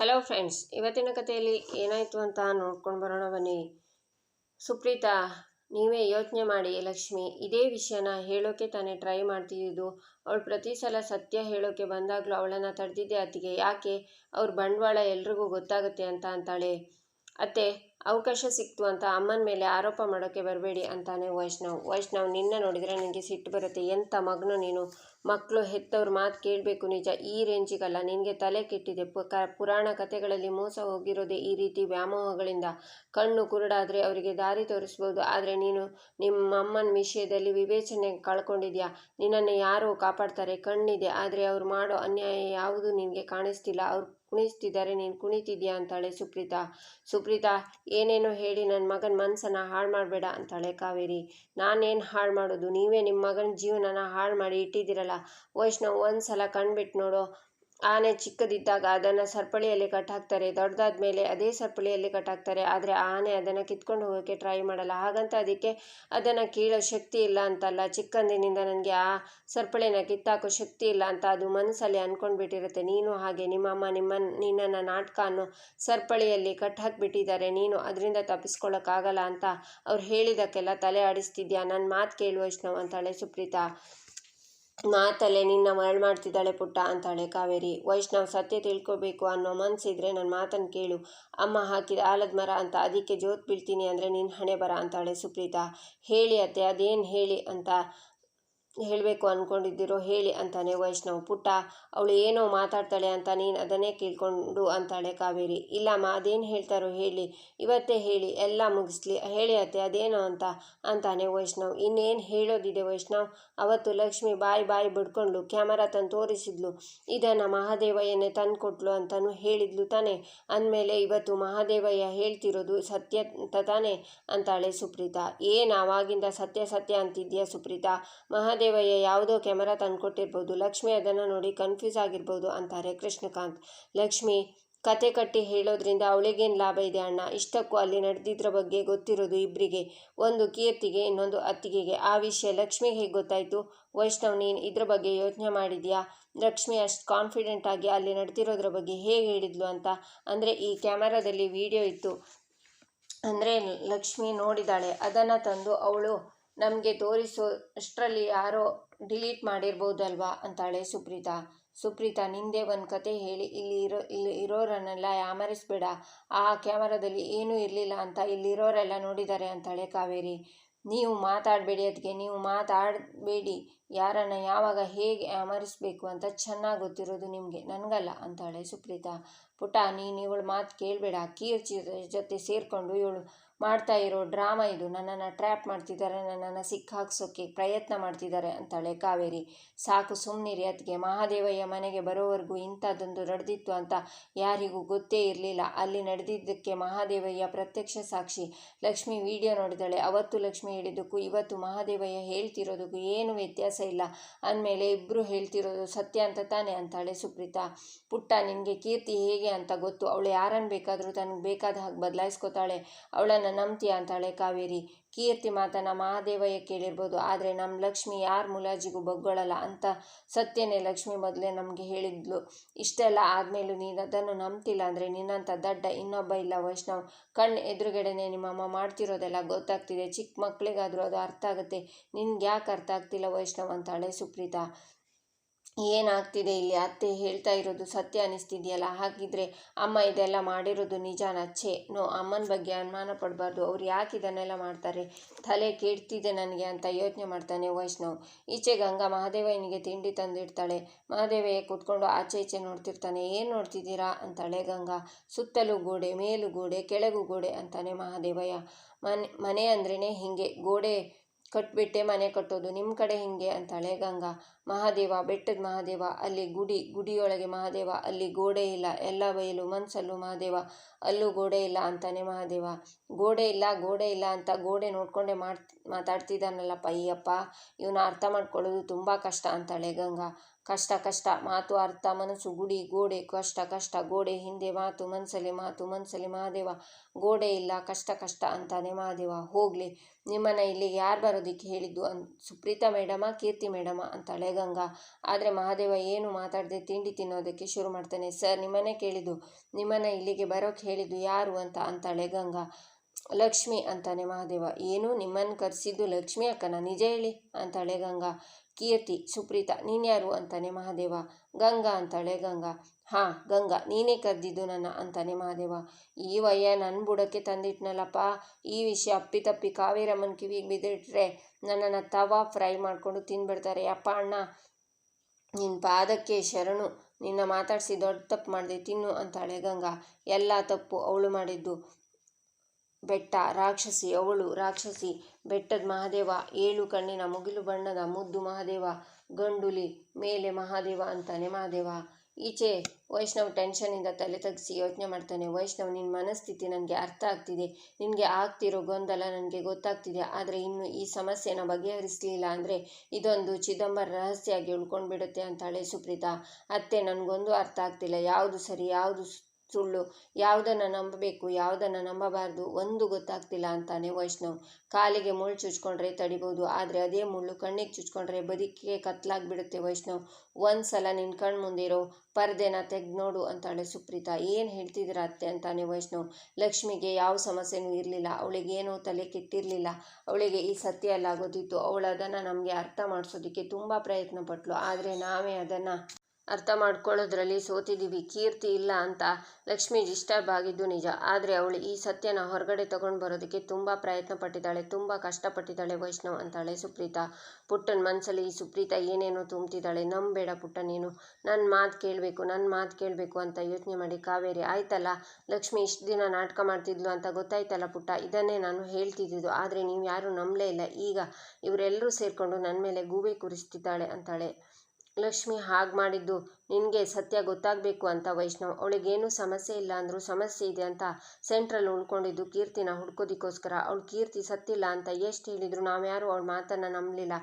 Hello friends ಇವತ್ತಿನ ಕಥೆಯಲ್ಲಿ ಏನಾಯಿತು ಅಂತ ನೋಡ್ಕೊಂಡು ಬರೋಣ ಬನ್ನಿ. ಸುಪ್ರೀತಾ, ನೀವೇ ಯೋಚನೆ ಮಾಡಿ ಲಕ್ಷ್ಮಿ, ಇದೇ ವಿಷಯನ ಹೇಳೋಕೆ ತಾನೇ ಟ್ರೈ ಮಾಡ್ತಿದ್ದು ಅವಳು ಪ್ರತಿ ಸಲ ಸತ್ಯ ಹೇಳೋಕೆ ಬಂದಾಗಲೂ ಅವಳನ್ನು ತಡೆದಿದ್ದೆ ಅತ್ತಿಗೆ. ಯಾಕೆ? ಅವ್ರ ಬಂಡವಾಳ ಎಲ್ರಿಗೂ ಗೊತ್ತಾಗುತ್ತೆ ಅಂತ ಅಂತಾಳೆ. ಅತ್ತೆ, ಅವಕಾಶ ಸಿಕ್ತು ಅಂತ ಅಮ್ಮನ ಮೇಲೆ ಆರೋಪ ಮಾಡೋಕ್ಕೆ ಬರಬೇಡಿ ಅಂತಾನೆ ವೈಷ್ಣವ್. ವೈಷ್ಣವ್, ನಿನ್ನ ನೋಡಿದರೆ ನಿನಗೆ ಸಿಟ್ಟು ಬರುತ್ತೆ. ಎಂಥ ಮಗನು ನೀನು? ಮಕ್ಕಳು ಹೆತ್ತವ್ರ ಮಾತು ಕೇಳಬೇಕು ನಿಜ. ಈ ರೇಂಜಿಗಲ್ಲ. ನಿನಗೆ ತಲೆ ಕೆಟ್ಟಿದೆ. ಪುರಾಣ ಕಥೆಗಳಲ್ಲಿ ಮೋಸ ಹೋಗಿರೋದೇ ಈ ರೀತಿ ವ್ಯಾಮೋಹಗಳಿಂದ. ಕಣ್ಣು ಕುರುಡಾದರೆ ಅವರಿಗೆ ದಾರಿ ತೋರಿಸ್ಬೋದು. ಆದರೆ ನೀನು ನಿಮ್ಮ ಅಮ್ಮನ ವಿಷಯದಲ್ಲಿ ವಿವೇಚನೆ ಕಳ್ಕೊಂಡಿದ್ಯಾ? ನಿನ್ನನ್ನು ಯಾರು ಕಾಪಾಡ್ತಾರೆ. ಕಣ್ಣಿದೆ. ಆದರೆ ಅವ್ರು ಮಾಡೋ ಅನ್ಯಾಯ ಯಾವುದು ನಿನಗೆ ಕಾಣಿಸ್ತಿಲ್ಲ. ಅವ್ರು ಕುಣಿಸ್ತಿದ್ದಾರೆ, ನೀನು ಕುಣಿತಿದ್ಯಾ? ಅಂತಾಳೆ ಸುಪ್ರೀತಾ. ಸುಪ್ರೀತಾ, ಏನೇನೋ ಹೇಳಿ ನನ್ನ ಮಗನ ಮನಸ್ಸನ್ನು ಹಾಳು ಮಾಡಬೇಡ, ಅಂತಾಳೆ ಕಾವೇರಿ. ನಾನೇನು ಹಾಳು ಮಾಡೋದು? ನೀವೇ ನಿಮ್ಮ ಮಗನ ಜೀವನನ ಹಾಳು ಮಾಡಿ ಇಟ್ಟಿದ್ದೀರಲ್ಲ. ವೈಷ್ಣವ್ ಒಂದು ಸಲ ಕಣ್ಬಿಟ್ಟು ನೋಡು. ಆನೆ ಚಿಕ್ಕದಿದ್ದಾಗ ಅದನ್ನು ಸರಪಳಿಯಲ್ಲಿ ಕಟ್ಟಾಕ್ತಾರೆ ದೊಡ್ಡದಾದ ಮೇಲೆ ಅದೇ ಸರಪಳಿಯಲ್ಲಿ ಕಟ್ಟಾಕ್ತಾರೆ, ಆದರೆ ಆನೆ ಅದನ್ನು ಕಿತ್ಕೊಂಡು ಹೋಗೋಕ್ಕೆ ಟ್ರೈ ಮಾಡಲ್ಲ. ಹಾಗಂತ ಅದಕ್ಕೆ ಅದನ್ನು ಕೀಳೋ ಶಕ್ತಿ ಇಲ್ಲ ಅಂತಲ್ಲ. ಚಿಕ್ಕಂದಿನಿಂದ ನನಗೆ ಆ ಸರಪಳಿನ ಕಿತ್ತಾಕೋ ಶಕ್ತಿ ಇಲ್ಲ ಅಂತ ಅದು ಮನಸ್ಸಲ್ಲಿ ಅಂದ್ಕೊಂಡ್ಬಿಟ್ಟಿರುತ್ತೆ ನೀನು ಹಾಗೆ, ನಿಮ್ಮಮ್ಮ ನಿಮ್ಮ, ನಿನ್ನನ್ನು ನಾಟಕ ಅನ್ನೋ ಸರಪಳಿಯಲ್ಲಿ ಕಟ್ ಹಾಕಿಬಿಟ್ಟಿದ್ದಾರೆ ನೀನು ಅದರಿಂದ ತಪ್ಪಿಸ್ಕೊಳ್ಳೋಕ್ಕಾಗಲ್ಲ ಅಂತ ಅವ್ರು ಹೇಳಿದಕ್ಕೆಲ್ಲ ತಲೆ ಆಡಿಸ್ತಿದ್ಯಾ? ನನ್ನ ಮಾತು ಕೇಳುವ ವೈಷ್ಣವ್ ಅಂತಾಳೆ ಸುಪ್ರೀತಾ. ಮಾತಲ್ಲೇ ನಿನ್ನ ಮರಳು ಮಾಡ್ತಿದ್ದಾಳೆ ಪುಟ್ಟ ಅಂತಾಳೆ ಕಾವೇರಿ. ವೈಷ್ಣವ್ ಸತ್ಯ ತಿಳ್ಕೊಬೇಕು ಅನ್ನೋ ಮನಸ್ಸಿದ್ರೆ ನನ್ನ ಮಾತನ್ನು ಕೇಳು. ಅಮ್ಮ ಹಾಕಿದ ಆಲದ ಮರ ಅಂತ ಅದಕ್ಕೆ ಜೋತ್ ಬೀಳ್ತೀನಿ ಅಂದರೆ ನಿನ್ನ ಹಣೆ ಬರ ಅಂತಾಳೆ ಸುಪ್ರೀತಾ. ಹೇಳಿ ಅತ್ತೆ, ಅದೇನು ಹೇಳಿ ಅಂತ ಹೇಳಬೇಕು ಅಂದ್ಕೊಂಡಿದ್ದೀರೋ ಹೇಳಿ ಅಂತಾನೆ ವೈಷ್ಣವ್. ಪುಟ್ಟ, ಅವಳು ಏನೋ ಮಾತಾಡ್ತಾಳೆ ಅಂತ ನೀನು ಅದನ್ನೇ ಕೇಳ್ಕೊಂಡು ಅಂತಾಳೆ ಕಾವೇರಿ. ಇಲ್ಲಮ್ಮ, ಅದೇನು ಹೇಳ್ತಾರೋ ಹೇಳಿ, ಇವತ್ತೇ ಹೇಳಿ, ಎಲ್ಲ ಮುಗಿಸ್ಲಿ, ಹೇಳಿ ಅತ್ತೆ, ಅದೇನೋ ಅಂತ ಅಂತಾನೆ ವೈಷ್ಣವ್. ಇನ್ನೇನು ಹೇಳೋದಿದೆ ವೈಷ್ಣವ್? ಅವತ್ತು ಲಕ್ಷ್ಮಿ ಬಾಯಿ ಬಾಯಿ ಬಿಡ್ಕೊಂಡು ಕ್ಯಾಮರಾ ತಂದು ತೋರಿಸಿದ್ಲು. ಇದನ್ನು ಮಹಾದೇವಯ್ಯನೇ ತಂದು ಕೊಟ್ಲು ಅಂತಲೂ ಹೇಳಿದ್ಲು ತಾನೆ. ಅಂದಮೇಲೆ ಇವತ್ತು ಮಹಾದೇವಯ್ಯ ಹೇಳ್ತಿರೋದು ಸತ್ಯ ತಾನೆ ಅಂತಾಳೆ ಸುಪ್ರೀತಾ. ಏನು ಆವಾಗಿಂದ ಸತ್ಯ ಸತ್ಯ ಅಂತಿದ್ಯಾ ಸುಪ್ರೀತಾ? ಮಹಾದೇವ ಮಹಾದೇವಯ್ಯ ಯಾವುದೋ ಕ್ಯಾಮರಾ ತಂದುಕೊಟ್ಟಿರ್ಬೋದು. ಲಕ್ಷ್ಮಿ ಅದನ್ನು ನೋಡಿ ಕನ್ಫ್ಯೂಸ್ ಆಗಿರ್ಬೋದು ಅಂತಾರೆ ಕೃಷ್ಣಕಾಂತ್. ಲಕ್ಷ್ಮಿ, ಕತೆ ಕಟ್ಟಿ ಹೇಳೋದ್ರಿಂದ ಅವಳಿಗೇನು ಲಾಭ ಇದೆ ಅಣ್ಣ? ಇಷ್ಟಕ್ಕೂ ಅಲ್ಲಿ ನಡೆದಿದ್ರ ಬಗ್ಗೆ ಗೊತ್ತಿರೋದು ಇಬ್ಬರಿಗೆ ಒಂದು ಕೀರ್ತಿಗೆ, ಇನ್ನೊಂದು ಅತ್ತಿಗೆಗೆ. ಆ ವಿಷಯ ಲಕ್ಷ್ಮಿಗೆ ಹೇಗೆ ಗೊತ್ತಾಯಿತು? ವೈಷ್ಣವ್, ನೀನು ಇದ್ರ ಬಗ್ಗೆ ಯೋಚನೆ ಮಾಡಿದ್ಯಾ? ಲಕ್ಷ್ಮಿ ಅಷ್ಟು ಕಾನ್ಫಿಡೆಂಟ್ ಆಗಿ ಅಲ್ಲಿ ನಡೆದಿರೋದ್ರ ಬಗ್ಗೆ ಹೇಗೆ ಹೇಳಿದ್ಲು ಅಂತ. ಅಂದರೆ ಈ ಕ್ಯಾಮರಾದಲ್ಲಿ ವಿಡಿಯೋ ಇತ್ತು. ಅಂದರೆ ಲಕ್ಷ್ಮಿ ನೋಡಿದಾಳೆ. ಅದನ್ನು ತಂದು ಅವಳು ನಮಗೆ ತೋರಿಸೋ, ಅಷ್ಟರಲ್ಲಿ ಯಾರೋ ಡಿಲೀಟ್ ಮಾಡಿರ್ಬೋದಲ್ವಾ ಅಂತಾಳೆ ಸುಪ್ರೀತಾ. ಸುಪ್ರೀತಾ, ನಿಂದೆ ಒಂದು ಕತೆ ಹೇಳಿ, ಇಲ್ಲಿ ಇರೋ, ಇಲ್ಲಿ ಇರೋರನ್ನೆಲ್ಲ ಯಾಮರಿಸ್ಬೇಡ. ಆ ಕ್ಯಾಮರಾದಲ್ಲಿ ಏನೂ ಇರಲಿಲ್ಲ ಅಂತ ಇಲ್ಲಿರೋರೆಲ್ಲ ನೋಡಿದ್ದಾರೆ ಅಂತಾಳೆ ಕಾವೇರಿ. ನೀವು ಮಾತಾಡಬೇಡಿ ಅದಕ್ಕೆ ನೀವು ಮಾತಾಡಬೇಡಿ. ಯಾರನ್ನು ಯಾವಾಗ ಹೇಗೆ ಅಮರಿಸಬೇಕು ಅಂತ ಚೆನ್ನಾಗಿ ಗೊತ್ತಿರೋದು ನಿಮಗೆ. ನನಗಲ್ಲ, ಅಂತಾಳೆ ಸುಪ್ರೀತಾ. ಪುಟ, ನೀನು ಇವಳು ಮಾತು ಕೇಳಬೇಡ. ಕೀರ್ಚಿ ಜೊತೆ ಸೇರಿಕೊಂಡು ಇವಳು ಮಾಡ್ತಾ ಇರೋ ಡ್ರಾಮಾ ಇದು. ನನ್ನನ್ನು ಟ್ರ್ಯಾಪ್ ಮಾಡ್ತಿದ್ದಾರೆ ನನ್ನನ್ನು ಸಿಕ್ಕಾಕ್ಸೋಕ್ಕೆ ಪ್ರಯತ್ನ ಮಾಡ್ತಿದ್ದಾರೆ ಅಂತಾಳೆ ಕಾವೇರಿ. ಸಾಕು ಸುಮ್ಮನಿರಿ ಅದಕ್ಕೆ ಮಹಾದೇವಯ್ಯ ಮನೆಗೆ ಬರೋವರೆಗೂ ಇಂಥದ್ದೊಂದು ನಡೆದಿತ್ತು ಅಂತ ಯಾರಿಗೂ ಗೊತ್ತೇ ಇರಲಿಲ್ಲ. ಅಲ್ಲಿ ನಡೆದಿದ್ದಕ್ಕೆ ಮಹಾದೇವಯ್ಯ ಪ್ರತ್ಯಕ್ಷ ಸಾಕ್ಷಿ. ಲಕ್ಷ್ಮಿ ವಿಡಿಯೋ ನೋಡಿದಾಳೆ. ಅವತ್ತು ಲಕ್ಷ್ಮಿ ಹೇಳಿದ್ದಕ್ಕೂ ಇವತ್ತು ಮಹಾದೇವಯ್ಯ ಹೇಳ್ತಿರೋದಕ್ಕೂ ಏನು ವ್ಯತ್ಯಾಸ ಇಲ್ಲ. ಅಂದಮೇಲೆ ಇಬ್ಬರು ಹೇಳ್ತಿರೋದು ಸತ್ಯ ಅಂತ ತಾನೇ ಅಂತಾಳೆ ಸುಪ್ರೀತಾ. ಪುಟ್ಟ, ನಿನಗೆ ಕೀರ್ತಿ ಹೇಗೆ ಅಂತ ಗೊತ್ತು. ಅವಳು ಯಾರನ್ನು ಬೇಕಾದರೂ ತನಗೆ ಬೇಕಾದ ಹಾಗೆ ಬದಲಾಯಿಸ್ಕೋತಾಳೆ. ಅವಳನ್ನು ನಂಬ್ತೀಯ ಅಂತಾಳೆ ಕಾವೇರಿ. ಕೀರ್ತಿ ಮಾತನ್ನ ಮಹಾದೇವಯ್ಯ ಕೇಳಿರ್ಬೋದು. ಆದರೆ ನಮ್ಮ ಲಕ್ಷ್ಮಿ ಯಾರ ಮುಲಾಜಿಗೂ ಬಗ್ಗೊಳ್ಳಲ್ಲ ಅಂತ ಸತ್ಯನೇ ಲಕ್ಷ್ಮಿ ಮೊದಲೇ ನಮಗೆ ಹೇಳಿದ್ಲು. ಇಷ್ಟೆಲ್ಲ ಆದಮೇಲೂ ನೀನು ಅದನ್ನು ನಂಬ್ತಿಲ್ಲ ಅಂದರೆ ನಿನ್ನಂಥ ದಡ್ಡ ಇನ್ನೊಬ್ಬ ಇಲ್ಲ ವೈಷ್ಣವ್. ಕಣ್ಣು ಎದುರುಗಡೆನೆ ನಿಮ್ಮಮ್ಮ ಮಾಡ್ತಿರೋದೆಲ್ಲ ಗೊತ್ತಾಗ್ತಿದೆ. ಚಿಕ್ಕ ಮಕ್ಕಳಿಗಾದರೂ ಅದು ಅರ್ಥ ಆಗುತ್ತೆ. ನಿನ್ಗೆ ಯಾಕೆ ಅರ್ಥ ಆಗ್ತಿಲ್ಲ ವೈಷ್ಣವ್ ಅಂತಾಳೆ ಸುಪ್ರೀತಾ. ಏನಾಗ್ತಿದೆ ಇಲ್ಲಿ? ಅತ್ತೆ ಹೇಳ್ತಾ ಇರೋದು ಸತ್ಯ ಅನಿಸ್ತಿದೆಯಲ್ಲ? ಹಾಗಿದ್ರೆ ಅಮ್ಮ ಇದೆಲ್ಲ ಮಾಡಿರೋದು ನಿಜಾನ? ಛೇ, ನೋ, ಅಮ್ಮನ ಬಗ್ಗೆ ಅನುಮಾನ ಪಡಬಾರ್ದು. ಅವ್ರು ಯಾಕೆ ಇದನ್ನೆಲ್ಲ ಮಾಡ್ತಾರೆ? ತಲೆ ಕೆಡ್ತಿದೆ ನನಗೆ ಅಂತ ಯೋಚನೆ ಮಾಡ್ತಾನೆ ವೈಷ್ಣವ್. ಈಚೆ ಗಂಗಾ ಮಹಾದೇವಯ್ಯನಿಗೆ ತಿಂಡಿ ತಂದಿಡ್ತಾಳೆ. ಮಹಾದೇವಯ್ಯ ಕೂತ್ಕೊಂಡು ಆಚೆ ಈಚೆ ನೋಡ್ತಿರ್ತಾನೆ. ಏನು ನೋಡ್ತಿದ್ದೀರಾ? ಅಂತಾಳೆ ಗಂಗಾ. ಸುತ್ತಲೂ ಗೋಡೆ, ಮೇಲು ಗೋಡೆ, ಕೆಳಗು ಗೋಡೆ ಅಂತಾನೆ ಮಹಾದೇವಯ್ಯ. ಮನೆ ಮನೆ ಅಂದ್ರೇ ಹೀಗೆ. ಗೋಡೆ ಕಟ್ಬಿಟ್ಟೆ, ಮನೆ ಕಟ್ಟೋದು. ನಿಮ್ಮ ಕಡೆ ಹಿಂಗೆ? ಅಂತಾಳೆ ಗಂಗಾ. ಮಹಾದೇವ, ಬೆಟ್ಟದ ಮಹಾದೇವ, ಅಲ್ಲಿ ಗುಡಿ, ಗುಡಿಯೊಳಗೆ ಮಹಾದೇವ, ಅಲ್ಲಿ ಗೋಡೆ ಇಲ್ಲ. ಎಲ್ಲ ಬಯಲು ಮನಸ್ಸಲ್ಲೂ ಮಹಾದೇವ, ಅಲ್ಲೂ ಗೋಡೆ ಇಲ್ಲ ಅಂತಾನೆ ಮಹಾದೇವ. ಗೋಡೆ ಇಲ್ಲ ಗೋಡೆ ಇಲ್ಲ ಅಂತ ಗೋಡೆ ನೋಡ್ಕೊಂಡೆ ಮಾಡ್, ಮಾತಾಡ್ತಿದ್ದಾನಲ್ಲಪ್ಪ, ಅಯ್ಯಪ್ಪ, ಇವನ ಅರ್ಥ ಮಾಡ್ಕೊಳ್ಳೋದು ತುಂಬ ಕಷ್ಟ, ಅಂತಾಳೆ ಗಂಗಾ. ಕಷ್ಟ ಕಷ್ಟ, ಮಾತು ಅರ್ಥ, ಮನಸ್ಸು, ಗುಡಿ, ಗೋಡೆ, ಕಷ್ಟ ಕಷ್ಟ, ಗೋಡೆ, ಹಿಂದೆ ಮಾತು, ಮನ್ಸಲ್ಲಿ ಮಾತು, ಮನ್ಸಲ್ಲಿ ಮಹಾದೇವ ಗೋಡೆ ಇಲ್ಲ, ಕಷ್ಟ ಕಷ್ಟ ಅಂತಾನೆ ಮಹಾದೇವ ಹೋಗ್ಲಿ, ನಿಮ್ಮನ್ನ ಇಲ್ಲಿಗೆ ಯಾರು ಬರೋದಿಕ್ಕೆ ಹೇಳಿದ್ದು ಅನ್, ಸುಪ್ರೀತಾ ಮೇಡಮ, ಕೀರ್ತಿ ಮೇಡಮ ಅಂತಾಳೆ ಗಂಗಾ. ಆದರೆ ಮಹಾದೇವ ಏನು ಮಾತಾಡದೆ ತಿಂಡಿ ತಿನ್ನೋದಕ್ಕೆ ಶುರು ಮಾಡ್ತಾನೆ. ಸರ್, ನಿಮ್ಮನ್ನೇ ಕೇಳಿದ್ದು, ನಿಮ್ಮನ್ನ ಇಲ್ಲಿಗೆ ಬರೋಕೆ ಹೇಳಿದ್ದು ಯಾರು ಅಂತ ಅಂತಾಳೆ ಗಂಗಾ. ಲಕ್ಷ್ಮಿ ಅಂತಾನೆ ಮಹಾದೇವ ಏನು ನಿಮ್ಮನ್ನು ಕರೆಸಿದ್ದು ಲಕ್ಷ್ಮಿ ಅಕ್ಕನ? ನಿಜ ಹೇಳಿ, ಅಂತಾಳೆ ಗಂಗಾ. ಕೀರ್ತಿ, ಸುಪ್ರೀತ, ನೀನ್ಯಾರು ಅಂತಾನೆ ಮಹಾದೇವ? ಗಂಗಾ ಅಂತಾಳೆ ಗಂಗಾ. ಹಾಂ, ಗಂಗಾ, ನೀನೇ ಕರೆದಿದ್ದು ನನ್ನ ಅಂತಾನೆ ಮಹಾದೇವ. ಈ ವಯ್ಯ ನನ್ನ ಬುಡಕ್ಕೆ ತಂದಿಟ್ನಲ್ಲಪ್ಪ. ಈ ವಿಷಯ ಅಪ್ಪಿತಪ್ಪಿ ಕಾವೇರಮ್ಮನ ಕಿವಿಗೆ ಬಿದ್ದಿಟ್ರೆ ನನ್ನನ್ನು ತವಾ ಫ್ರೈ ಮಾಡಿಕೊಂಡು ತಿಂದ್ಬಿಡ್ತಾರೆ ಅಪ್ಪ, ಅಣ್ಣ ನಿನ್ನ ಪಾದಕ್ಕೆ ಶರಣು. ನಿನ್ನ ಮಾತಾಡಿಸಿ ದೊಡ್ಡ ತಪ್ಪು ಮಾಡಿದೆ ತಿನ್ನು ಅಂತಾಳೆ ಗಂಗಾ. ಎಲ್ಲ ತಪ್ಪು ಅವಳು ಮಾಡಿದ್ದು. ಬೆಟ್ಟ, ರಾಕ್ಷಸಿ, ಅವಳು ರಾಕ್ಷಸಿ, ಬೆಟ್ಟದ ಮಹಾದೇವ, ಏಳು ಕಣ್ಣಿನ ಮುಗಿಲು ಬಣ್ಣದ ಮುದ್ದು ಮಹಾದೇವ, ಗಂಡುಲಿ ಮೇಲೆ ಮಹಾದೇವ ಅಂತಾನೆ ಮಹಾದೇವ. ಈಚೆ ವೈಷ್ಣವ್ ಟೆನ್ಷನಿಂದ ತಲೆ ತಗ್ಸಿ ಯೋಚನೆ ಮಾಡ್ತಾನೆ, ವೈಷ್ಣವ್ ನಿನ್ನ ಮನಸ್ಥಿತಿ ನನಗೆ ಅರ್ಥ ಆಗ್ತಿದೆ, ನಿನಗೆ ಆಗ್ತಿರೋ ಗೊಂದಲ ನನಗೆ ಗೊತ್ತಾಗ್ತಿದೆ, ಆದರೆ ಇನ್ನು ಈ ಸಮಸ್ಯೆನ ಬಗೆಹರಿಸಲಿಲ್ಲ ಅಂದರೆ ಇದೊಂದು ಚಿದಂಬರ ರಹಸ್ಯ ಆಗಿ ಉಳ್ಕೊಂಡ್ಬಿಡುತ್ತೆ ಅಂತಾಳೆ ಸುಪ್ರೀತಾ. ಅತ್ತೆ, ನನಗೊಂದು ಅರ್ಥ ಆಗ್ತಿಲ್ಲ, ಯಾವುದು ಸರಿ, ಯಾವುದು ಸುಳ್ಳು. ಯಾವುದನ್ನು ನಂಬಬೇಕು, ಯಾವುದನ್ನು ನಂಬಬಾರ್ದು, ಒಂದು ಗೊತ್ತಾಗ್ತಿಲ್ಲ ಅಂತಾನೆ ವೈಷ್ಣವ್. ಕಾಲಿಗೆ ಮುಳ್ಳು ಚುಚ್ಕೊಂಡ್ರೆ ತಡಿಬೋದು, ಆದರೆ ಅದೇ ಮುಳ್ಳು ಕಣ್ಣಿಗೆ ಚುಚ್ಕೊಂಡ್ರೆ ಬದುಕಿಗೆ ಕತ್ಲಾಗ್ಬಿಡುತ್ತೆ ವೈಷ್ಣವ್. ಒಂದು ಸಲ ನಿನ್ನ ಕಣ್ಣು ಮುಂದಿರೋ ಪರ್ದೆನ ತೆಗ್ದು ನೋಡು ಅಂತಾಳೆ ಸುಪ್ರೀತಾ. ಏನು ಹೇಳ್ತಿದ್ದೀರಾ ಅತ್ತೆ ಅಂತಾನೆ ವೈಷ್ಣವ್. ಲಕ್ಷ್ಮಿಗೆ ಯಾವ ಸಮಸ್ಯೆನೂ ಇರಲಿಲ್ಲ, ಅವಳಿಗೇನು ತಲೆ ಕೆಟ್ಟಿರಲಿಲ್ಲ. ಅವಳಿಗೆ ಈ ಸತ್ಯ ಎಲ್ಲ ಗೊತ್ತಿತ್ತು. ಅವಳು ಅದನ್ನು ನಮಗೆ ಅರ್ಥ ಮಾಡಿಸೋದಕ್ಕೆ ತುಂಬ ಪ್ರಯತ್ನ ಪಟ್ಲು, ಆದರೆ ನಾವೇ ಅದನ್ನು ಅರ್ಥ ಮಾಡ್ಕೊಳ್ಳೋದ್ರಲ್ಲಿ ಸೋತಿದ್ದೀವಿ ಕೀರ್ತಿ ಇಲ್ಲ ಅಂತ ಲಕ್ಷ್ಮಿ ಡಿಸ್ಟರ್ಬ್ ಆಗಿದ್ದು ನಿಜ. ಆದರೆ ಅವಳು ಈ ಸತ್ಯನ ಹೊರಗಡೆ ತಗೊಂಡು ಬರೋದಕ್ಕೆ ತುಂಬ ಪ್ರಯತ್ನ ಪಟ್ಟಿದ್ದಾಳೆ ತುಂಬ ಕಷ್ಟಪಟ್ಟಿದ್ದಾಳೆ ವೈಷ್ಣವ್ ಅಂತಾಳೆ ಸುಪ್ರೀತಾ. ಪುಟ್ಟನ ಮನಸ್ಸಲ್ಲಿ ಈ ಸುಪ್ರೀತಾ ಏನೇನೋ ತುಂಬ್ತಿದ್ದಾಳೆ, ನಂಬೇಡ ಪುಟ್ಟ ನೀನು. ನನ್ನ ಮಾತು ಕೇಳಬೇಕು ನನ್ನ ಮಾತು ಕೇಳಬೇಕು ಅಂತ ಯೋಚನೆ ಮಾಡಿ ಕಾವೇರಿ, ಆಯ್ತಲ್ಲ, ಲಕ್ಷ್ಮಿ ಇಷ್ಟು ದಿನ ನಾಟಕ ಮಾಡ್ತಿದ್ಲು ಅಂತ ಗೊತ್ತಾಯ್ತಲ್ಲ ಪುಟ್ಟ? ಇದನ್ನೇ ನಾನು ಹೇಳ್ತಿದ್ದಿದ್ದು. ಆದರೆ ನೀವು ಯಾರೂ ನಂಬಲೇ ಇಲ್ಲ. ಈಗ ಇವರೆಲ್ಲರೂ ಸೇರಿಕೊಂಡು ನನ್ನ ಮೇಲೆ ಗೂಬೆ ಕೂರಿಸ್ತಿದ್ದಾಳೆ ಅಂತಾಳೆ. ಲಕ್ಷ್ಮಿ ಹಾಗೆ ಮಾಡಿದ್ದು ನಿನಗೆ ಸತ್ಯ ಗೊತ್ತಾಗಬೇಕು ಅಂತ ವೈಷ್ಣವ್. ಅವಳಿಗೇನು ಸಮಸ್ಯೆ ಇಲ್ಲ ಅಂದರೂ ಸಮಸ್ಯೆ ಇದೆ ಅಂತ ಸೆಂಟ್ರಲ್ಲಿ ಉಳ್ಕೊಂಡಿದ್ದು ಕೀರ್ತಿನ ಹುಡ್ಕೋದಕ್ಕೋಸ್ಕರ. ಅವಳು ಕೀರ್ತಿ ಸತ್ತಿಲ್ಲ ಅಂತ ಎಷ್ಟು ಹೇಳಿದ್ರು ನಾವ್ಯಾರು ಅವಳ ಮಾತನ್ನು ನಂಬಲಿಲ್ಲ.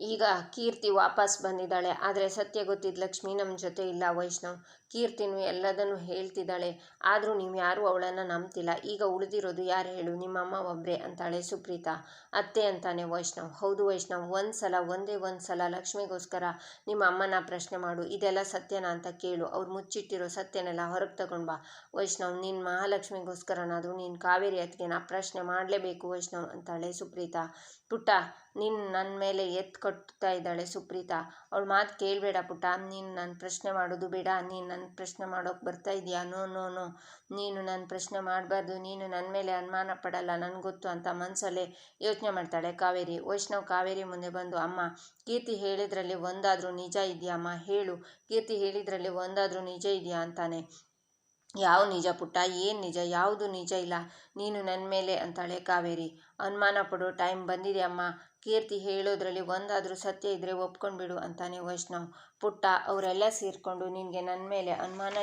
ಈಗ ಕೀರ್ತಿ ವಾಪಸ್ ಬಂದಿದ್ದಾಳೆ. ಆದರೆ ಸತ್ಯ ಗೊತ್ತಿದ್ದ ಲಕ್ಷ್ಮಿ ನಮ್ಮ ಜೊತೆ ಇಲ್ಲ ವೈಷ್ಣವ್. ಕೀರ್ತಿನೂ ಎಲ್ಲದನ್ನು ಹೇಳ್ತಿದ್ದಾಳೆ. ಆದರೂ ನೀವು ಯಾರೂ ಅವಳನ್ನು ನಂಬ್ತಿಲ್ಲ. ಈಗ ಉಳಿದಿರೋದು ಯಾರು ಹೇಳು? ನಿಮ್ಮಮ್ಮ ಒಬ್ಬರೇ ಅಂತಾಳೆ ಸುಪ್ರೀತಾ. ಅತ್ತೆ ಅಂತಾನೆ ವೈಷ್ಣವ್. ಹೌದು ವೈಷ್ಣವ್ ಒಂದು ಸಲ ಒಂದೇ ಒಂದು ಸಲ ಲಕ್ಷ್ಮಿಗೋಸ್ಕರ ನಿಮ್ಮ ಅಮ್ಮನ ಪ್ರಶ್ನೆ ಮಾಡು. ಇದೆಲ್ಲ ಸತ್ಯನ ಅಂತ ಕೇಳು. ಅವ್ರು ಮುಚ್ಚಿಟ್ಟಿರೋ ಸತ್ಯನೆಲ್ಲ ಹೊರಗೆ ತಗೊಂಡು ಬಾ. ವೈಷ್ಣವ್ ನಿನ್ನ ಮಹಾಲಕ್ಷ್ಮಿಗೋಸ್ಕರನಾದರೂ ನೀನು ಕಾವೇರಿ ನಾ ಪ್ರಶ್ನೆ ಮಾಡಲೇಬೇಕು ವೈಷ್ಣವ್ ಅಂತಾಳೆ ಸುಪ್ರೀತಾ. ಪುಟ್ಟ ನೀನು ನನ್ನ ಮೇಲೆ ಎತ್ತು ಕಟ್ತಾ ಇದ್ದಾಳೆ ಸುಪ್ರೀತಾ. ಅವಳ ಮಾತು ಕೇಳಬೇಡ ಪುಟ್ಟ ನೀನು ನನ್ನ ಪ್ರಶ್ನೆ ಮಾಡೋದು ಬೇಡ. ನೀನು ನನ್ನ ಪ್ರಶ್ನೆ ಮಾಡೋಕೆ ಬರ್ತಾ ಇದೆಯಾ? No no no. ನೀನು ನನ್ನ ಪ್ರಶ್ನೆ ಮಾಡಬಾರ್ದು. ನೀನು ನನ್ನ ಮೇಲೆ ಅನುಮಾನ ಪಡಲ್ಲ. ನನಗೆ ಗೊತ್ತು ಅಂತ ಮನಸ್ಸಲ್ಲೇ ಯೋಚನೆ ಮಾಡ್ತಾಳೆ ಕಾವೇರಿ. ವೈಷ್ಣವ್ ಕಾವೇರಿ ಮುಂದೆ ಬಂದು, ಅಮ್ಮ, ಕೀರ್ತಿ ಹೇಳಿದ್ರಲ್ಲಿ ಒಂದಾದರೂ ನಿಜ ಇದೆಯಾ ಅಮ್ಮ? ಹೇಳು. ಕೀರ್ತಿ ಹೇಳಿದ್ರಲ್ಲಿ ಒಂದಾದರೂ ನಿಜ ಇದೆಯಾ? ಅಂತಾನೆ. ಯಾವ ನಿಜ ಪುಟ್ಟ? ಏನು ನಿಜ? ಯಾವುದು ನಿಜ ಇಲ್ಲ. ನೀನು ನನ್ನ ಮೇಲೆ ಅಂತಾಳೆ ಕಾವೇರಿ. ಅನುಮಾನ ಪಡೋ ಟೈಮ್ ಬಂದಿದೆ ಅಮ್ಮ. ಕೀರ್ತಿ ಹೇಳೋದ್ರಲ್ಲಿ ಒಂದಾದರೂ ಸತ್ಯ ಇದ್ದರೆ ಒಪ್ಕೊಂಡ್ಬಿಡು ಅಂತಾನೆ ವೈಷ್ಣವ್. ಪುಟ್ಟ, ಅವರೆಲ್ಲ ಸೇರಿಕೊಂಡು ನಿನಗೆ ನನ್ನ ಮೇಲೆ ಅನುಮಾನ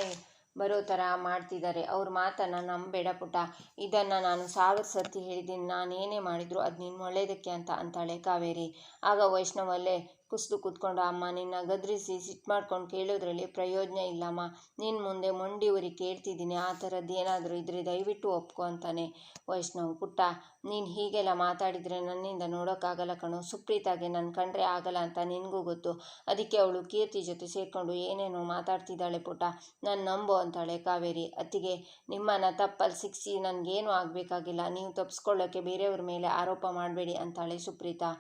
ಬರೋ ಥರ ಮಾಡ್ತಿದ್ದಾರೆ ಅವ್ರ ಮಾತನ್ನು ನಂಬೇಡ ಪುಟ್ಟ. ಇದನ್ನು ನಾನು ಸಾವಿರ ಸತಿ ಹೇಳಿದ್ದೀನಿ. ನಾನೇನೇ ಮಾಡಿದ್ರು ಅದು ನಿನ್ನ ಒಳ್ಳೆಯದಕ್ಕೆ ಅಂತ ಅಂತಾಳೆ ಕಾವೇರಿ. ಆಗ ವೈಷ್ಣವಲ್ಲೇ ಕುಸಿದು ಕೂತ್ಕೊಂಡು, ಅಮ್ಮ, ನಿನ್ನ ಗದ್ರಿಸಿ ಸಿಟ್ಟು ಮಾಡ್ಕೊಂಡು ಕೇಳೋದ್ರಲ್ಲಿ ಪ್ರಯೋಜನ ಇಲ್ಲಮ್ಮ. ನಿನ್ನ ಮುಂದೆ ಮೊಂಡಿ ಊರಿ ಕೇಳ್ತಿದ್ದೀನಿ. ಆ ಥರದ್ದು ಏನಾದರೂ ಇದ್ರೆ ದಯವಿಟ್ಟು ಒಪ್ಕೊ, ಅಂತಾನೆ ವೈಷ್ಣವ್. ಪುಟ್ಟ, ನೀನು ಹೀಗೆಲ್ಲ ಮಾತಾಡಿದರೆ ನನ್ನಿಂದ ನೋಡೋಕ್ಕಾಗಲ್ಲ ಕಣೋ. ಸುಪ್ರೀತಾಗೆ ನನ್ನ ಕಂಡ್ರೆ ಆಗಲ್ಲ ಅಂತ ನಿನಗೂ ಗೊತ್ತು. ಅದಕ್ಕೆ ಅವಳು ಕೀರ್ತಿ ಜೊತೆ ಸೇರಿಕೊಂಡು ಏನೇನೋ ಮಾತಾಡ್ತಿದ್ದಾಳೆ ಪುಟ್ಟ. ನಾನು ನಂಬು, ಅಂತಾಳೆ ಕಾವೇರಿ. ಅತ್ತಿಗೆ, ನಿಮ್ಮನ್ನು ತಪ್ಪಲ್ಲಿ ಸಿಕ್ಸಿ ನನಗೇನು ಆಗಬೇಕಾಗಿಲ್ಲ. ನೀವು ತಪ್ಪಿಸ್ಕೊಳ್ಳೋಕ್ಕೆ ಬೇರೆಯವ್ರ ಮೇಲೆ ಆರೋಪ ಮಾಡಬೇಡಿ, ಅಂತಾಳೆ ಸುಪ್ರೀತಾ.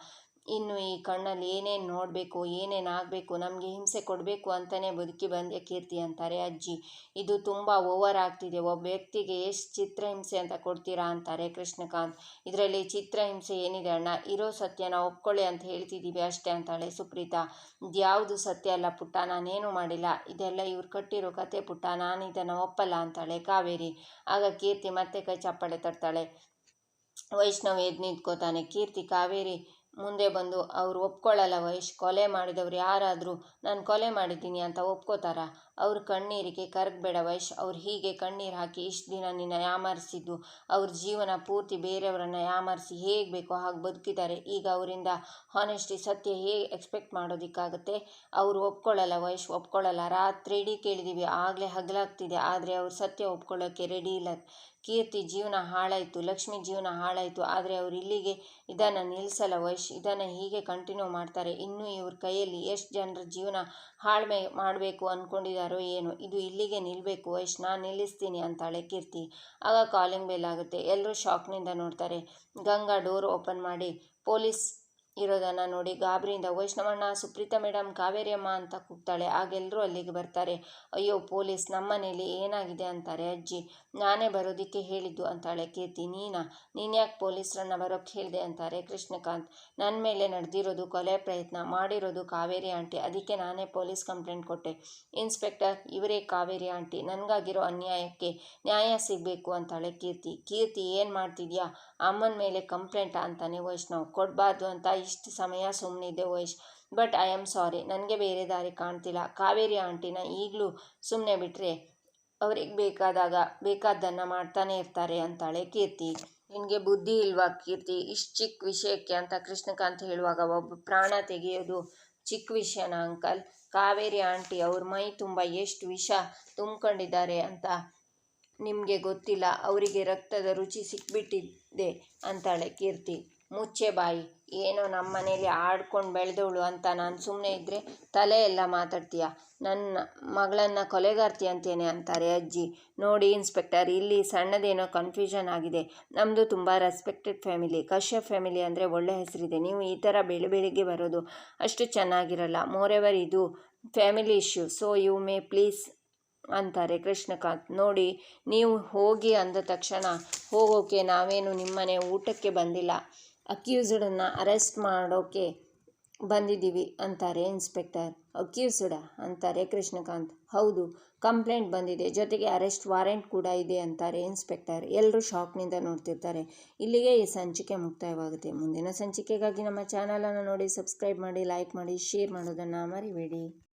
ಇನ್ನು ಈ ಕಣ್ಣಲ್ಲಿ ಏನೇನು ನೋಡಬೇಕು, ಏನೇನು ಆಗಬೇಕು, ನಮಗೆ ಹಿಂಸೆ ಕೊಡಬೇಕು ಅಂತಲೇ ಬದುಕಿ ಬಂದೆ ಕೀರ್ತಿ ಅಂತಾರೆ ಅಜ್ಜಿ. ಇದು ತುಂಬ ಓವರ್ ಆಗ್ತಿದೆ. ಒಬ್ಬ ವ್ಯಕ್ತಿಗೆ ಎಷ್ಟು ಚಿತ್ರಹಿಂಸೆ ಅಂತ ಕೊಡ್ತೀರಾ ಅಂತಾರೆ ಕೃಷ್ಣಕಾಂತ್. ಇದರಲ್ಲಿ ಚಿತ್ರಹಿಂಸೆ ಏನಿದೆ ಅಣ್ಣ? ಇರೋ ಸತ್ಯನ ಒಪ್ಕೊಳ್ಳಿ ಅಂತ ಹೇಳ್ತಿದ್ದೀವಿ ಅಷ್ಟೇ ಅಂತಾಳೆ ಸುಪ್ರೀತಾ. ಇದ್ಯಾವುದು ಸತ್ಯ ಅಲ್ಲ ಪುಟ್ಟ? ನಾನೇನು ಮಾಡಿಲ್ಲ. ಇದೆಲ್ಲ ಇವ್ರು ಕಟ್ಟಿರೋ ಕತೆ ಪುಟ್ಟ. ನಾನು ಇದನ್ನು ಒಪ್ಪಲ್ಲ ಅಂತಾಳೆ ಕಾವೇರಿ. ಆಗ ಕೀರ್ತಿ ಮತ್ತೆ ಕೈ ಚಪ್ಪಾಳೆ ತರ್ತಾಳೆ ವೈಷ್ಣವ್ ಎದ್ದು ನಿಂತ್ಕೋತಾನೆ. ಕೀರ್ತಿ, ಕಾವೇರಿ ಮುಂದೆ ಬಂದು ಅವ್ರು ಒಪ್ಕೊಳ್ಳಲ್ಲ ವೈಶ್ ಕೊಲೆ ಮಾಡಿದವ್ರು ಯಾರಾದರೂ ನಾನು ಕೊಲೆ ಮಾಡಿದ್ದೀನಿ ಅಂತ ಒಪ್ಕೋತಾರ? ಅವ್ರ ಕಣ್ಣೀರಿಗೆ ಕರಗಬೇಡ ವೈಶ್, ಅವ್ರು ಹೀಗೆ ಕಣ್ಣೀರು ಹಾಕಿ ಇಷ್ಟು ದಿನ ನಿನ್ನ ಯಾಮಾರಿಸಿದ್ದು. ಅವ್ರ ಜೀವನ ಪೂರ್ತಿ ಬೇರೆಯವರನ್ನು ಯಾಮಾರಿಸಿ ಹೇಗೆ ಬೇಕೋ ಹಾಗೆ ಬದುಕಿದ್ದಾರೆ. ಈಗ ಅವರಿಂದ ಹಾನೆಸ್ಟಿ ಸತ್ಯ ಹೇಗೆ ಎಕ್ಸ್ಪೆಕ್ಟ್ ಮಾಡೋದಕ್ಕಾಗುತ್ತೆ? ಅವರು ಒಪ್ಕೊಳ್ಳಲ್ಲ ವೈಶ್ ಒಪ್ಕೊಳ್ಳಲ್ಲ ರಾತ್ರಿ ಇಡೀ ಕೇಳಿದ್ದೀವಿ ಆಗಲೇ ಹಗಲಾಗ್ತಿದೆ. ಆದರೆ ಅವ್ರು ಸತ್ಯ ಒಪ್ಕೊಳ್ಳೋಕ್ಕೆ ರೆಡಿ ಇಲ್ಲ. ಕೀರ್ತಿ ಜೀವನ ಹಾಳಾಯಿತು. ಲಕ್ಷ್ಮಿ ಜೀವನ ಹಾಳಾಯಿತು. ಆದರೆ ಅವರು ಇಲ್ಲಿಗೆ ಇದನ್ನು ನಿಲ್ಲಿಸಲ್ಲ ವೈಶ್. ಇದನ್ನು ಹೀಗೆ ಕಂಟಿನ್ಯೂ ಮಾಡ್ತಾರೆ. ಇನ್ನೂ ಇವ್ರ ಕೈಯಲ್ಲಿ ಎಷ್ಟು ಜನರ ಜೀವನ ಹಾಳ್ಮೆ ಮಾಡಬೇಕು ಅಂದ್ಕೊಂಡಿದ್ದಾರೋ ಏನು? ಇದು ಇಲ್ಲಿಗೆ ನಿಲ್ಲಬೇಕು ವಯಸ್ಸು ನಾನು ನಿಲ್ಲಿಸ್ತೀನಿ ಅಂತಾಳೆ ಕೀರ್ತಿ. ಆಗ ಕಾಲಿಂಗ್ ಬೇಲ್ ಆಗುತ್ತೆ. ಎಲ್ಲರೂ ಶಾಕ್ನಿಂದ ನೋಡ್ತಾರೆ. ಗಂಗಾ ಡೋರ್ ಓಪನ್ ಮಾಡಿ, ಪೊಲೀಸ್ ಇರೋದನ್ನು ನೋಡಿ ಗಾಬರಿಯಿಂದ, ವೈಷ್ಣವಣ್ಣ, ಸುಪ್ರೀತಾ ಮೇಡಮ್ ಕಾವೇರಿಯಮ್ಮ ಅಂತ ಕೂಗ್ತಾಳೆ. ಆಗೆಲ್ಲರೂ ಅಲ್ಲಿಗೆ ಬರ್ತಾರೆ. ಅಯ್ಯೋ, ಪೊಲೀಸ್ ನಮ್ಮನೇಲಿ ಏನಾಗಿದೆ ಅಂತಾರೆ, ಅಜ್ಜಿ. ನಾನೇ ಬರೋದಕ್ಕೆ ಹೇಳಿದ್ದು, ಅಂತಾಳೆ ಕೀರ್ತಿ. ನೀನಾ? ನೀನ್ಯಾಕೆ ಪೊಲೀಸ್ರನ್ನ ಬರೋಕ್ಕೆ ಹೇಳಿದೆ? ಅಂತಾರೆ ಕೃಷ್ಣಕಾಂತ್. ನನ್ನ ಮೇಲೆ ನಡೆದಿರೋದು ಕೊಲೆ ಪ್ರಯತ್ನ. ಮಾಡಿರೋದು ಕಾವೇರಿ ಆಂಟಿ. ಅದಕ್ಕೆ ನಾನೇ ಪೊಲೀಸ್ ಕಂಪ್ಲೇಂಟ್ ಕೊಟ್ಟೆ. ಇನ್ಸ್ಪೆಕ್ಟರ್, ಇವರೇ ಕಾವೇರಿ ಆಂಟಿ. ನನಗಾಗಿರೋ ಅನ್ಯಾಯಕ್ಕೆ ನ್ಯಾಯ ಸಿಗಬೇಕು, ಅಂತಾಳೆ ಕೀರ್ತಿ. ಕೀರ್ತಿ, ಏನು ಮಾಡ್ತಿದ್ಯಾ? ಅಮ್ಮನ ಮೇಲೆ ಕಂಪ್ಲೇಂಟ? ಅಂತಾನೆ ವೈಷ್ಣವ್. ಕೊಡಬಾರ್ದು ಅಂತ ಇಷ್ಟು ಸಮಯ ಸುಮ್ಮನಿದ್ದೆ Vayash but I am sorry, ನನಗೆ ಬೇರೆ ದಾರಿ ಕಾಣ್ತಿಲ್ಲ. ಕಾವೇರಿ ಆಂಟಿನ ಈಗಲೂ ಸುಮ್ಮನೆ ಬಿಟ್ಟರೆ ಅವ್ರಿಗೆ ಬೇಕಾದಾಗ ಬೇಕಾದ್ದನ್ನು ಮಾಡ್ತಾನೆ ಇರ್ತಾರೆ ಅಂತಾಳೆ ಕೀರ್ತಿ. ನಿನಗೆ ಬುದ್ಧಿ ಇಲ್ವಾ ಕೀರ್ತಿ? ಇಷ್ಟು ಚಿಕ್ಕ ವಿಷಯಕ್ಕೆ ಅಂತ ಕೃಷ್ಣಕಾಂತ್ ಹೇಳುವಾಗ ಒಬ್ಬ ಪ್ರಾಣ ತೆಗೆಯೋದು ಚಿಕ್ಕ ವಿಷಯನ ಅಂಕಲ್? ಕಾವೇರಿ ಆಂಟಿ ಅವ್ರ ಮೈ ತುಂಬ ಎಷ್ಟು ವಿಷ ತುಂಬ್ಕೊಂಡಿದ್ದಾರೆ ಅಂತ ನಿಮಗೆ ಗೊತ್ತಿಲ್ಲ? ಅವರಿಗೆ ರಕ್ತದ ರುಚಿ ಸಿಕ್ಬಿಟ್ಟಿದೆ ಅಂತಾಳೆ ಕೀರ್ತಿ. ಮುಚ್ಚೆ ಬಾಯಿ. ಏನೋ ನಮ್ಮ ಮನೇಲಿ ಆಡ್ಕೊಂಡು ಬೆಳೆದವಳು ಅಂತ ನಾನು ಸುಮ್ಮನೆ ಇದ್ದರೆ ತಲೆ ಎಲ್ಲ ಮಾತಾಡ್ತೀಯ. ನನ್ನ ಮಗಳನ್ನು ಕೊಲೆಗಾರ್ತಿ ಅಂತೇನೆ ಅಂತಾರೆ ಅಜ್ಜಿ. ನೋಡಿ ಇನ್ಸ್ಪೆಕ್ಟರ್, ಇಲ್ಲಿ ಸಣ್ಣದೇನೋ ಕನ್ಫ್ಯೂಷನ್ ಆಗಿದೆ. ನಮ್ಮದು ತುಂಬ ರೆಸ್ಪೆಕ್ಟೆಡ್ ಫ್ಯಾಮಿಲಿ ಕಶ್ಯಪ್ ಫ್ಯಾಮಿಲಿ ಅಂದರೆ ಒಳ್ಳೆ ಹೆಸರಿದೆ. ನೀವು ಈ ಥರ ಬೆಳೆ ಬೆಳಿಗ್ಗೆ ಬರೋದು ಅಷ್ಟು ಚೆನ್ನಾಗಿರಲ್ಲ. ಮೋರೆವರ್ ಇದು family issue so you may please ಅಂತಾರೆ ಕೃಷ್ಣಕಾಂತ್. ನೋಡಿ, ನೀವು ಹೋಗಿ ಅಂದ ತಕ್ಷಣ ಹೋಗೋಕೆ ನಾವೇನು ನಿಮ್ಮನೆ ಊಟಕ್ಕೆ ಬಂದಿಲ್ಲ. ಅಕ್ಯೂಸ್ಡನ್ನು ಅರೆಸ್ಟ್ ಮಾಡೋಕ್ಕೆ ಬಂದಿದ್ದೀವಿ ಅಂತಾರೆ ಇನ್ಸ್ಪೆಕ್ಟರ್. ಅಕ್ಯೂಸ್ಡ ಅಂತಾರೆ ಕೃಷ್ಣಕಾಂತ್. ಹೌದು, ಕಂಪ್ಲೇಂಟ್ ಬಂದಿದೆ. ಜೊತೆಗೆ ಅರೆಸ್ಟ್ ವಾರೆಂಟ್ ಕೂಡ ಇದೆ ಅಂತಾರೆ ಇನ್ಸ್ಪೆಕ್ಟರ್. ಎಲ್ಲರೂ ಶಾಕ್ನಿಂದ ನೋಡ್ತಿರ್ತಾರೆ. ಇಲ್ಲಿಗೆ ಈ ಸಂಚಿಕೆ ಮುಕ್ತಾಯವಾಗುತ್ತೆ. ಮುಂದಿನ ಸಂಚಿಕೆಗಾಗಿ ನಮ್ಮ ಚಾನಲನ್ನು ನೋಡಿ, ಸಬ್ಸ್ಕ್ರೈಬ್ ಮಾಡಿ, ಲೈಕ್ ಮಾಡಿ, ಶೇರ್ ಮಾಡೋದನ್ನು ಮರಿಬೇಡಿ.